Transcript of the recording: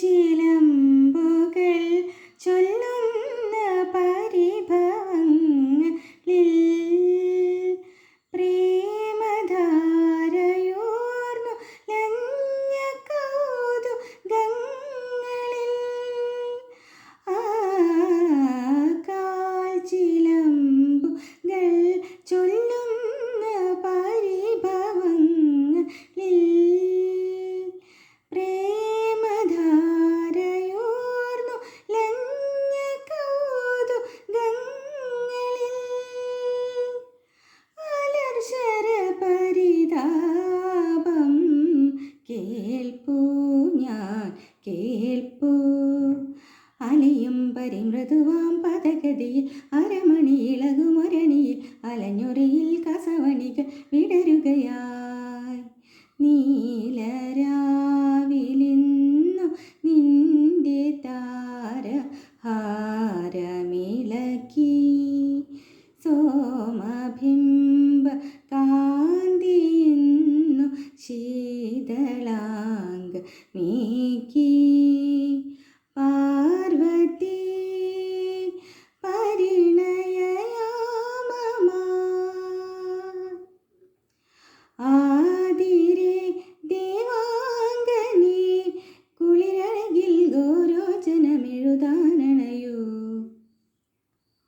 gente. കേൾപ്പൂ. അലിയും പരിമൃദുവാം പദഗതിയിൽ അരമണി ഇളകുമൊരണിയിൽ അലഞ്ഞുറിയിൽ കസവണികൾ വിടരുകയായി. നീലരാവിലിന്നു നിന്റെ താര ഹാരമിളക്കി നീക്കി. പാർവതി പരിണയയാമ കുളിരഴകിൽ ഗോരോചനമെഴുതാനണയോ.